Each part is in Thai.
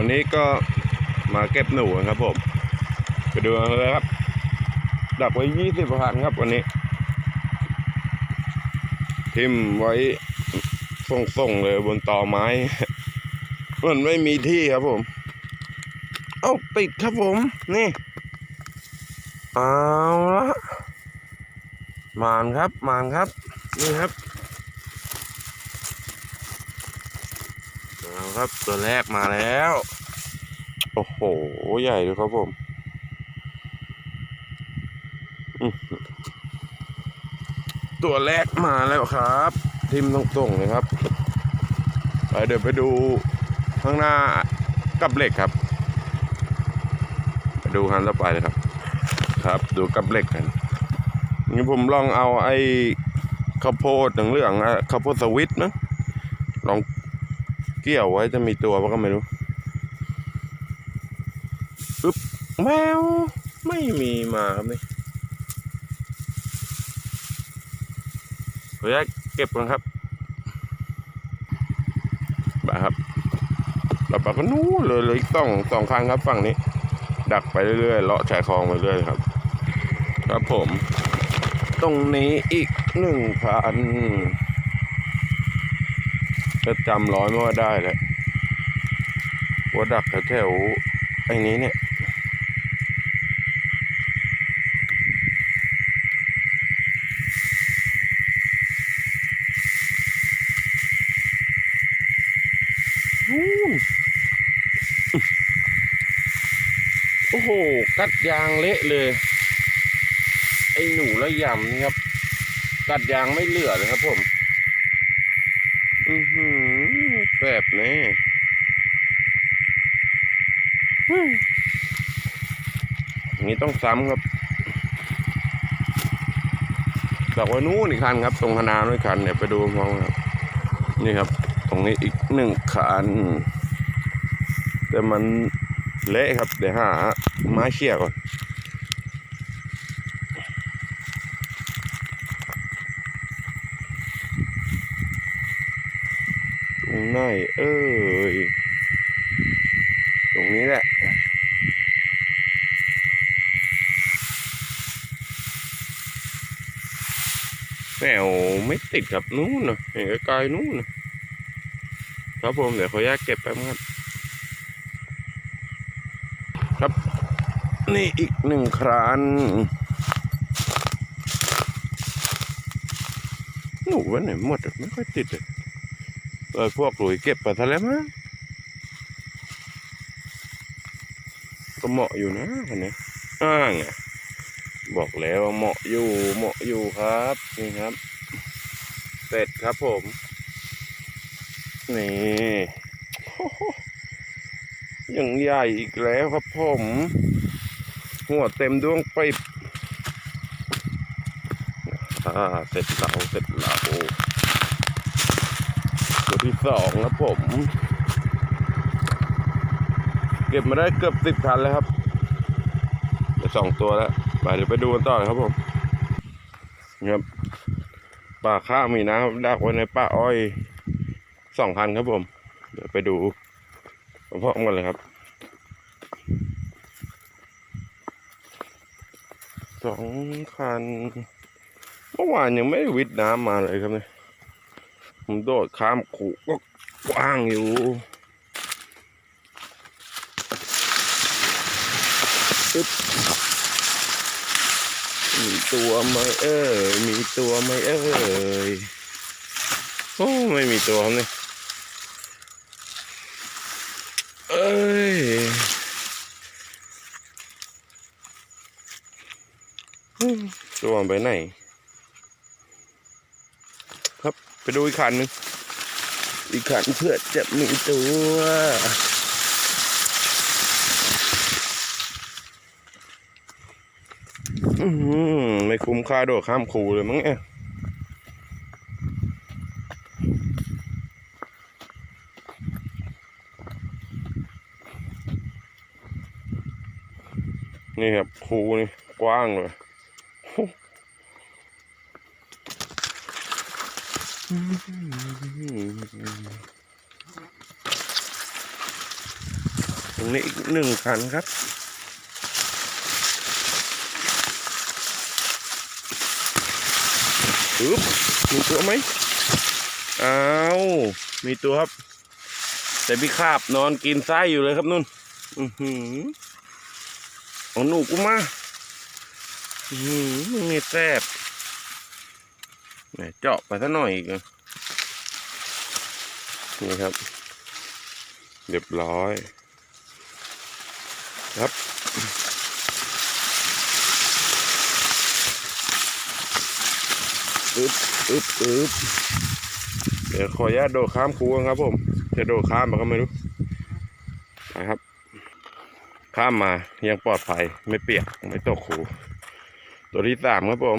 วันนี้ก็มาเก็บหนูครับผมไปดูกันเลยครับ ดักไว้ยี่สิบพันครับวันนี้ ทิมไว้ส่งๆเลยบนตอไม้ มันไม่มีที่ครับผม เอ้าติดครับผม นี่ เอาละมานครับมานครับ นี่ครับเอาครับ ตัวแรกมาแล้ว โอ้โห ใหญ่เลยครับผมตัวแรกมาแล้วครับ ทิมตรงๆเลยครับไปเดี๋ยวไปดูข้างหน้ากับเหล็กครับ ไปดูคันต่อไปเลยครับ ครับ ดูกับเหล็กกันนี่ผมลองเอาไอ้ข้าวโพดเหลืองๆอะข้าวโพดสวิตนะลอง เกี่ยวไว้จะมีตัวปะก็ไม่รู้ปึ๊บแมวไม่มีมาครับนี่ขออนุญาตเก็บกันครับไปครับเราไปก็นู้นเลยเลยอีกสองสองคันครับฝั่งนี้ ดักไปเรื่อยๆเลาะชายคลองไปเรื่อยครับ ครับผม ตรงนี้อีกหนึ่งพัน จะจำร้อยไม่ว่าได้เลยว่าดักแถวไอ้นี้เนี่ยนู่นโอ้โห กัดยางเละเลย ไอ้หนูระยำนี่ครับ กัดยางไม่เหลือเลยครับผม อือหือแส บแน่ฮึ่มอย่างนี้ต้องซ้ำครับจากว่านู้นอีกคันครับ ตรงคณาด้วยคันเนี่ยไปดูมองครับ นี่ครับ ตรงนี้อีกหนึ่งคัน แต่มันเละครับ เดี๋ยวหาไม้เขี่ยก่อน ตรงไหนเอ้ย ตรงนี้แหละแมวไม่ติดกับนู้นนะเห็นไกลๆนู้นนะครับผมเดี๋ยวขออนุญาตเก็บแป๊บครับ ครับ นี่อีกหนึ่งครานหนูวันไหนหมดไม่ค่อยติดเลย เออพวกหลุยเก็บไปทะเลมั้งก็เหมาะอยู่นะคันนี้อ้างไงบอกแล้วเหมาะอยู่เหมาะอยู่ครับ นี่ครับ เสร็จครับผม นี่ยังใหญ่อีกแล้วครับผม หัวเต็มดวงปิดอ่าเสร็จเราเสร็จเราตัว ที่สองครับผม เก็บมาได้เกือบสิบคันแล้วครับไปสองตัวแล้วไปเดี๋ยวไปดูกันต่อเลยครับผมนี่ครับป่าข้าวมีนะครับดักไว้ในป่าอ้อยสองคันครับผม เดี๋ยวไปดูพร้อมกันเลยครับสองคันเมื่อวานยังไม่วิดน้ำมาเลยครับเนี่ย ผมโดดข้ามขู่ก็กว้างอยู่ปึ๊บมีตัวไหมเอ้ยมีตัวไหมเอ้ยโอ้ไม่มีตัวเนี่ยเอ้ยตัวไปไหน ครับไป ดูอีกคันนึง อีกคันเพื่อจะมีตัว อืมไม่คุ้มค่าโดดข้ามคูเลยมั้งเนี่ยนี่ครับคูนี่กว้างเลย ตรงนี้อีกหนึ่งคันครับปึ๊บมีตัวไหมอ้าวมีตัวครับ แต่พี่คาบนอนกินไส้อยู่เลยครับนุ่น อือหือเอาหนูกูมา อือหือมึงนี่แซ่บ เจาะไปซะหน่อยอีกอะนี่ครับ เรียบร้อย ครับ อึ๊บอึ๊บอึ๊บเดี๋ยวขออนุญาตโดดข้ามคูครับผม จะโดดข้ามมันก็ไม่รู้นะครับ ข้ามมายังปลอดภัยไม่เปียก ไม่ตกคูตัวที่สามครับผม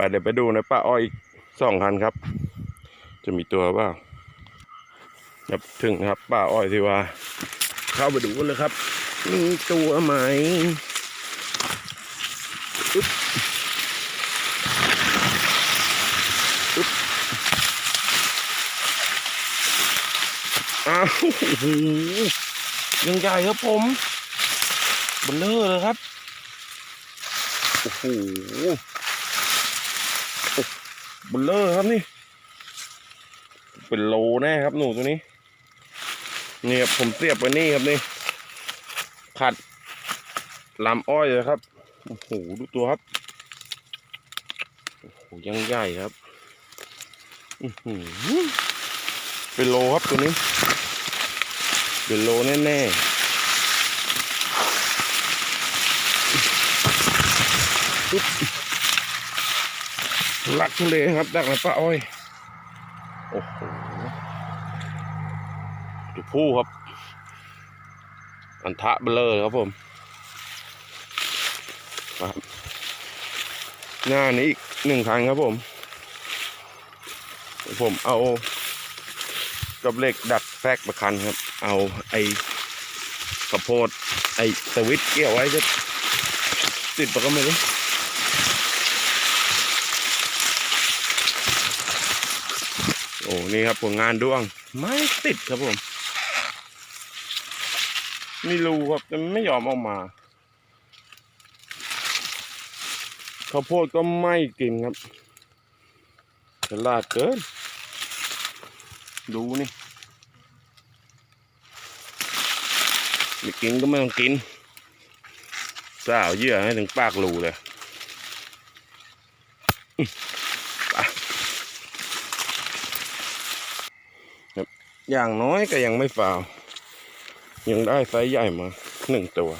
ไปเดี๋ยวไปดูในป้าอ้อยอีกสองคันครับ จะมีตัวเปล่าครับถึงครับป้าอ้อยที่ว่า เข้าไปดูกันเลยครับ มีตัวไหมอึ๊บอ้าวโอ้โหยังใหญ่ครับผมเบันเลอร์เลยครับ โอ้โห บันเลอร์ครับนี่ เป็นโลแน่ครับหนูตัวนี้ เนี่ครับผมเสียบไว้นี่ครับนี่ ขัดลำอ้อยเลยครับโอ้โหดูตัวครับโอ้โหยังใหญ่ครับเป็นโลครับตัวนี้ เป็นโลแน่ๆปุ๊บ ลักทุเลครับดักในป้าอ้อยโอ้โหตัวผู้ครับ อันทะเบลอเลยครับผมมาครับหน้านี้อีกหนึ่งครั้งครับผม ผมเอากับเหล็กดัดแฟกประคันครับ เอาไอ้ข้าวโพดไอ้สวิตเกี่ยวไว้จะติดปะก็ไม่รู้ อ้นี่ครับผลงานด้วง ไม่ติดครับผมม่รู้ครับแต่ไม่ยอมออกมาข้าวโพดก็ไม่กินครับฉลาดเกิน ดูนี่ไม่กินก็ไม่ต้องกินสาวเยื่อให้ถึงปากรูเลยอื้อไปครับ อย่างน้อยก็ยังไม่ฟาวยังได้ไซส์ใหญ่มาหนึ่งตัว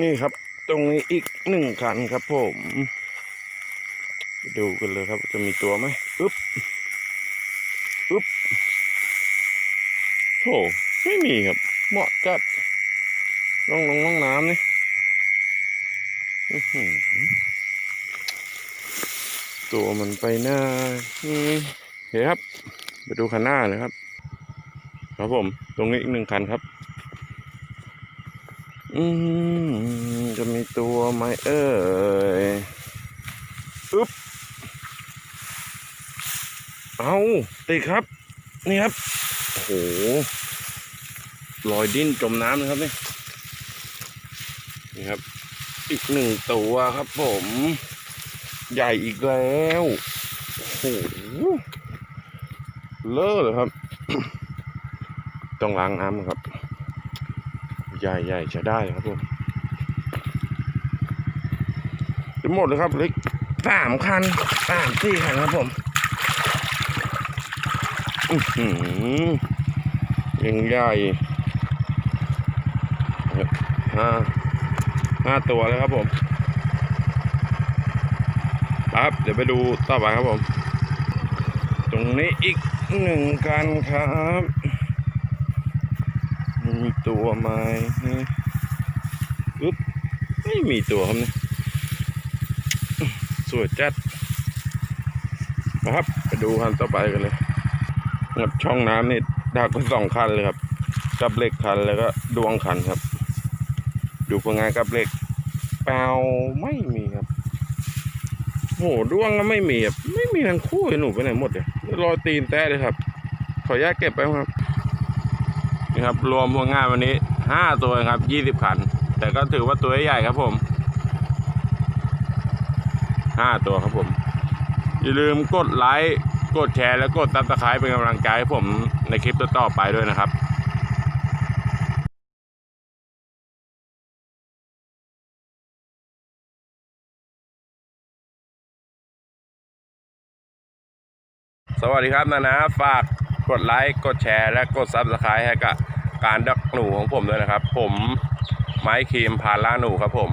นี่ครับ ตรงนี้อีกหนึ่งคันครับผม ดูกันเลยครับจะมีตัวไหมอึ๊บอึ๊บโอ้ไม่มีครับ เหมาะจัดล่องลงล่องน้ำนี่ตัวมันไปหน้าอืม เฮ้ยครับ ไปดูคันหน้าเลยครับ ครับผม ตรงนี้อีกหนึ่งคันครับ อืมจะมีตัวไหมเอ่ยอึ๊บเอาติดครับ นี่ครับ โอ้โหรอยดิ้นจมน้ำนะครับนี่นี่ครับ อีกหนึ่งตัวครับผม ใหญ่อีกแล้ว โอ้โห เลอะเลยครับ ต้องล้างน้ำครับ ใหญ่ใหญ่จะได้ครับผมจะหมดเลยครับเล็กสามคันสามสี่คันครับผมอื้อหือยังใหญ่ห้าห้าตัวแล้วครับผมครับเดี๋ยวไปดูต่อไปครับผม ตรงนี้อีก หนึ่งกันครับมีตัวไหมปึ๊บไม่มีตัวครับเนี่ยสวยจัดนะครับไปดูคันต่อไปกันเลยงัดช่องน้ำนี่ดักไปสองคันเลยครับ กับเหล็กคันแล้วก็ดวงคันครับ ดูผลงานกับเหล็กเปล่าไม่มีครับโหดวงก็ไม่มีครับไม่มีทั้งคู่เลยหนูไปไหนหมดเลย รอยตีนแต้เลยครับ ขออนุญาตเก็บไปครับ นี่ครับ รวมพวงงานวันนี้ห้าตัวครับยี่สิบขัน แต่ก็ถือว่าตัวใหญ่ครับผมห้าตัวครับผม อย่าลืมกดไลค์ กดแชร์ และกดซับสไครป์เป็นกำลังใจให้ผมในคลิปต่อๆไปด้วยนะครับ สวัสดีครับนะนะฝากกดไลค์กดแชร์และกดซับสไครต์ให้กับการดักหนูของผมด้วยนะครับ ผมไม้ครีมพาล่าหนูครับผม